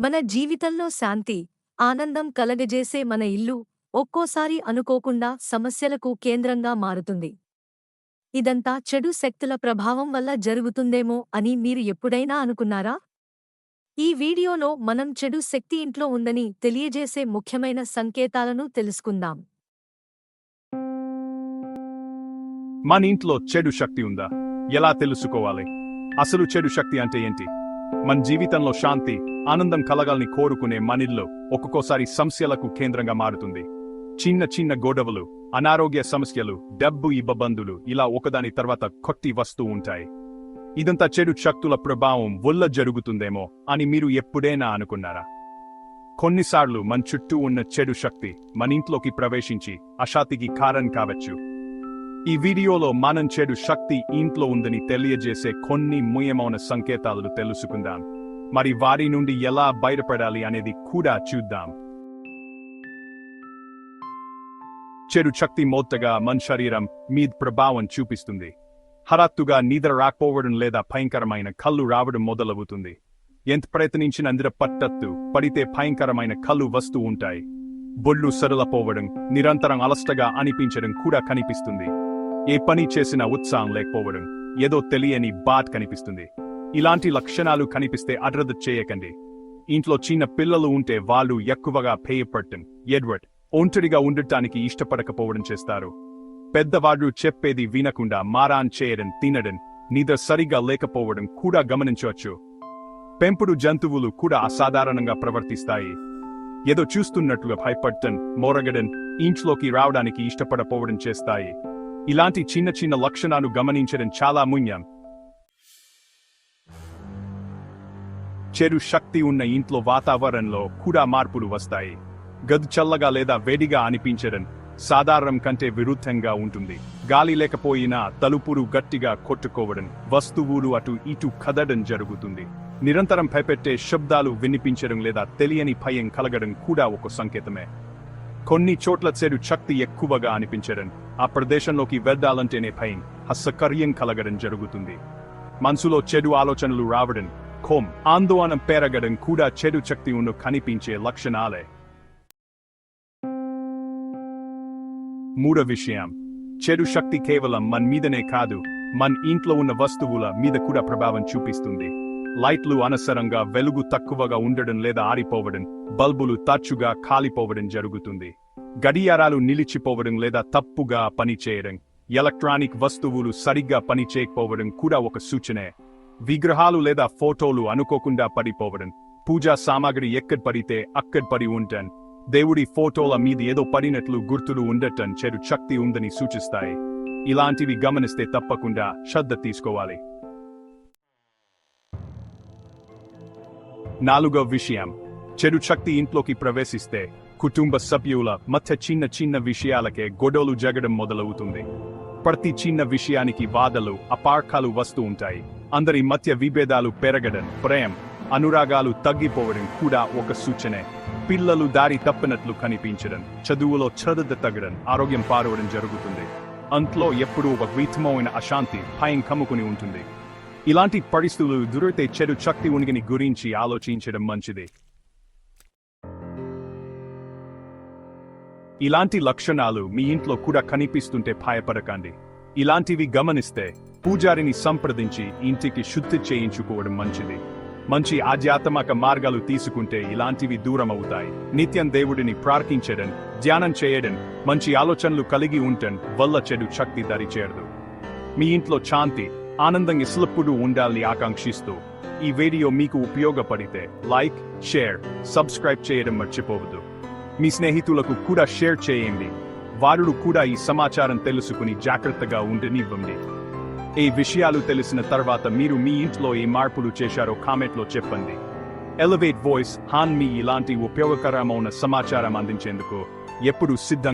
మన జీవితంలో శాంతి ఆనందం కలగజేసే మన ఇల్లు ఒక్కోసారి అనుకోకుండా సమస్యలకు కేంద్రంగా మారుతుంది. ఇదంతా చెడు శక్తుల ప్రభావం వల్ల జరుగుతుందేమో అని మీరు ఎప్పుడైనా అనుకున్నారా? ఈ వీడియోలో మనం చెడు శక్తి ఇంట్లో ఉందని తెలియజేసే ముఖ్యమైన సంకేతాలను తెలుసుకుందాం. మన ఇంట్లో చెడు శక్తి ఉందా? ఎలా తెలుసుకోవాలి? అసలు చెడు శక్తి అంటే ఏంటి? మన జీవితంలో శాంతి ఆనందం కలగాలని కోరుకునే మనిల్లో ఒక్కొక్కసారి సమస్యలకు కేంద్రంగా మారుతుంది. చిన్న చిన్న గొడవలు అనారోగ్య సమస్యలు డబ్బు ఇబ్బందులు ఇలా ఒకదాని తర్వాత కొట్టి వస్తూ ఉంటాయి. ఇదంతా చెడు శక్తుల ప్రభావం వల్ల జరుగుతుందేమో అని మీరు ఎప్పుడైనా అనుకున్నారా? కొన్నిసార్లు మన చుట్టూ ఉన్న చెడు శక్తి మన ఇంట్లోకి ప్రవేశించి అశాతికి కారణం కావచ్చు. ఈ వీడియోలో మనం చెడు శక్తి ఇంట్లో ఉందని తెలియజేసే కొన్ని ముఖ్యమైన సంకేతాలను తెలుసుకుందాం. మరి వారి నుండి ఎలా బయటపడాలి అనేది కూడా చూద్దాం. చెడు శక్తి మోత్తగా మన శరీరం మీద ప్రభావం చూపిస్తుంది. హరాత్తుగా నిద్ర రాకపోవడం లేదా భయంకరమైన కళ్ళు రావడం మొదలవుతుంది. ఎంత ప్రయత్నించినా నిద్ర పట్టత్తు పడితే భయంకరమైన కళ్ళు వస్తూ ఉంటాయి. బొళ్ళు సరళపోవడం నిరంతరం అలస్టగా అనిపించడం కూడా కనిపిస్తుంది. ఏ పని చేసినా ఉత్సాహం లేకపోవడం ఏదో తెలియని బాట్ కనిపిస్తుంది. ఇలాంటి లక్షణాలు కనిపిస్తే అడ్రద చేయకండి. ఇంట్లో చిన్న పిల్లలు ఉంటే వాళ్ళు ఎక్కువగా పేయపడటం ఎడ్వర్డ్ ఒంటరిగా ఉండటానికి ఇష్టపడకపోవడం చేస్తారు. పెద్దవాళ్ళు చెప్పేది వినకుండా మారాన్ చేయడం తినడం నిద్ర సరిగా లేకపోవడం కూడా గమనించవచ్చు. పెంపుడు జంతువులు కూడా అసాధారణంగా ప్రవర్తిస్తాయి. ఏదో చూస్తున్నట్లుగా భయపడటం మొరగడం ఇంట్లోకి రావడానికి ఇష్టపడపోవడం చేస్తాయి. ఇలాంటి చిన్న చిన్న లక్షణాలు గమనించడం చాలా ముణ్యం చెరు శక్తి ఉన్న ఇంట్లో వాతావరణంలో కూడా మార్పులు వస్తాయి. గది చల్లగా లేదా వేడిగా అనిపించడం సాధారణం కంటే విరుద్ధంగా ఉంటుంది. గాలి లేకపోయినా తలుపులు గట్టిగా కొట్టుకోవడం వస్తువులు అటు ఇటు కదడం జరుగుతుంది. నిరంతరం భయపెట్టే శబ్దాలు వినిపించడం లేదా తెలియని భయం కలగడం కూడా ఒక సంకేతమే. కొన్ని చోట్ల చెడు శక్తి ఎక్కువగా అనిపించడం ఆ ప్రదేశంలోకి వెళ్దాలంటేనే భయం. అసకర్యం కలగడం జరుగుతుంది. మనసులో చెడు ఆలోచనలు రావడం కోం ఆందోళన పెరగడం కూడా చెడు శక్తి ఉన్న కనిపించే లక్షణాలే. మూడో విషయం. చెడు శక్తి కేవలం మన మీదనే కాదు మన ఇంట్లో ఉన్న వస్తువుల మీద కూడా ప్రభావం చూపిస్తుంది. లైట్లు అనసరంగా వెలుగు తక్కువగా ఉండడం లేదా ఆరిపోవడం బల్బులు తరచుగా కాలిపోవడం జరుగుతుంది. గడియారాలు నిలిచిపోవడం లేదా తప్పుగా పనిచేయడం ఎలక్ట్రానిక్ వస్తువులు సరిగ్గా పనిచేయకపోవడం కూడా ఒక సూచనే. విగ్రహాలు లేదా ఫోటోలు అనుకోకుండా పడిపోవడం పూజా సామాగ్రి ఎక్కడ పడితే అక్కడ పడి ఉంటాం దేవుడి ఫోటోల మీద ఏదో పడినట్లు గుర్తులు ఉండటం చెడు శక్తి ఉందని సూచిస్తాయి. ఇలాంటివి గమనిస్తే తప్పకుండా శ్రద్ధ తీసుకోవాలి. నాలుగో విషయం చెడు శక్తి ఇంట్లోకి ప్రవేశిస్తే కుటుంబ సభ్యుల మధ్య చిన్న చిన్న విషయాలకే గొడవలు జగడం మొదలవుతుంది. ప్రతి చిన్న విషయానికి వాదలు అపార్కాలు వస్తూ ఉంటాయి. అందరి మధ్య విభేదాలు పెరగడం ప్రేమ అనురాగాలు తగ్గిపోవడం కూడా ఒక సూచనే. పిల్లలు దారి తప్పినట్లు కనిపించడం చదువులో శ్రద్ధ తగ్గడం ఆరోగ్యం పారవడం జరుగుతుంది. అంట్లో ఎప్పుడూ ఒక విధమైన అశాంతి భయం కమ్ముకుని ఉంటుంది. ఇలాంటి పరిస్థితులు దురితే చెడు శక్తి ఉనికిని గురించి ఆలోచించడం మంచిది. ఇలాంటి లక్షణాలు మీ ఇంట్లో కూడా కనిపిస్తుంటే భయపడకండి. ఇలాంటివి గమనిస్తే పూజారిని సంప్రదించి ఇంటికి శుద్ధి చేయించుకోవడం మంచిది. మంచి ఆధ్యాత్మిక మార్గాలు తీసుకుంటే ఇలాంటివి దూరం అవుతాయి నిత్యం దేవుడిని ప్రార్థించడం ధ్యానం చేయడం మంచి ఆలోచనలు కలిగి ఉండటం వల్ల చెడు శక్తి దరిచేరదు. మీ ఇంట్లో శాంతి ఆనందంగా ఇసులప్పుడు ఉండాలని ఆకాంక్షిస్తూ ఈ వీడియో మీకు ఉపయోగపడితే లైక్ షేర్ సబ్స్క్రైబ్ చేయడం మర్చిపోవద్దు. మీ స్నేహితులకు కూడా షేర్ చేయండి. వారు కూడా ఈ సమాచారం తెలుసుకుని జాగ్రత్తగా ఉండనివ్వండి. ఈ విషయాలు తెలిసిన తర్వాత మీరు మీ ఇంట్లో ఏ మార్పులు చేశారో కామెంట్లో చెప్పండి. ఎలివేట్ వాయిస్ హాన్ మీ ఇలాంటి ఉపయోగకరమైన సమాచారం అందించేందుకు ఎప్పుడు సిద్ధం